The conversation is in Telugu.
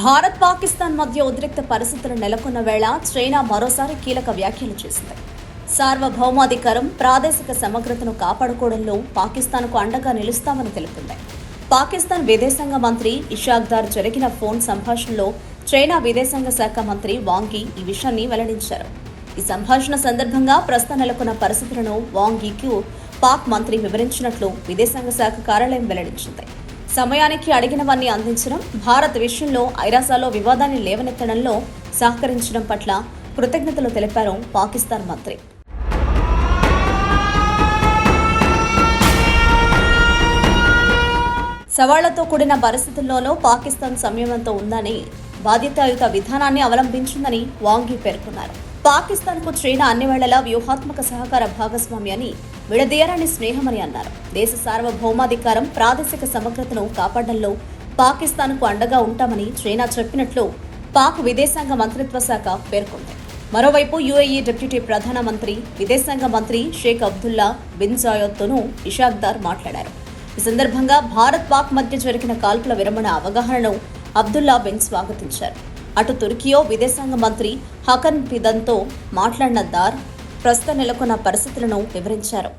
భారత్ పాకిస్తాన్ మధ్య ఉద్రిక్త పరిస్థితులు నెలకొన్న వేళ చైనా మరోసారి కీలక వ్యాఖ్యలు చేసింది. సార్వభౌమాధికారం ప్రాదేశిక సమగ్రతను కాపాడుకోవడంలో పాకిస్తాన్కు అండగా నిలుస్తామని తెలిపింది. పాకిస్తాన్ విదేశాంగ మంత్రి ఇషాక్దార్ జరిగిన ఫోన్ సంభాషణలో చైనా విదేశాంగ శాఖ మంత్రి వాంగి ఈ విషయాన్ని వెల్లడించారు. ఈ సంభాషణ సందర్భంగా ప్రస్తుతం నెలకొన్న పరిస్థితులను వాంగీకు పాక్ మంత్రి వివరించినట్లు విదేశాంగ శాఖ కార్యాలయం వెల్లడించింది. సమయానికి అడిగినవన్నీ అందించడం భారత్ విషయంలో ఐరాసాలో వివాదాన్ని లేవనెత్తడంలో సహకరించడం పట్ల కృతజ్ఞతలు తెలిపారు పాకిస్తాన్ మంత్రి. సవాళ్ళతో కూడిన పరిస్థితుల్లోనూ పాకిస్తాన్ సంయమంతో ఉందని బాధ్యతాయుత విధానాన్ని అవలంబించిందని వాంగి పేర్కొన్నారు. పాకిస్తాన్కు చైనా అన్ని వేళలా వ్యూహాత్మక సహకార భాగస్వామ్యాన్ని విడదీయరాని స్నేహమని అన్నారు. దేశ సార్వభౌమాధికారం ప్రాదేశిక సమగ్రతను కాపాడడంలో పాకిస్తాన్కు అండగా ఉంటామని చైనా చెప్పినట్లు పాక్ విదేశాంగ మంత్రిత్వ శాఖ పేర్కొంది. మరోవైపు యుఏఈ డిప్యూటీ ప్రధానమంత్రి విదేశాంగ మంత్రి షేక్ అబ్దుల్లా బిన్ జాయద్తోనూ ఇషాక్దార్ మాట్లాడారు. ఈ సందర్భంగా భారత్ పాక్ మధ్య జరిగిన కాల్పుల విరమణ అవగాహనను అబ్దుల్లా బిన్ స్వాగతించారు. అటు తుర్కియో విదేశాంగ మంత్రి హకన్ ఫిదన్తో మాట్లాడిన దార్ ప్రస్తుత నెలకొన్న పరిస్థితులను వివరించారు.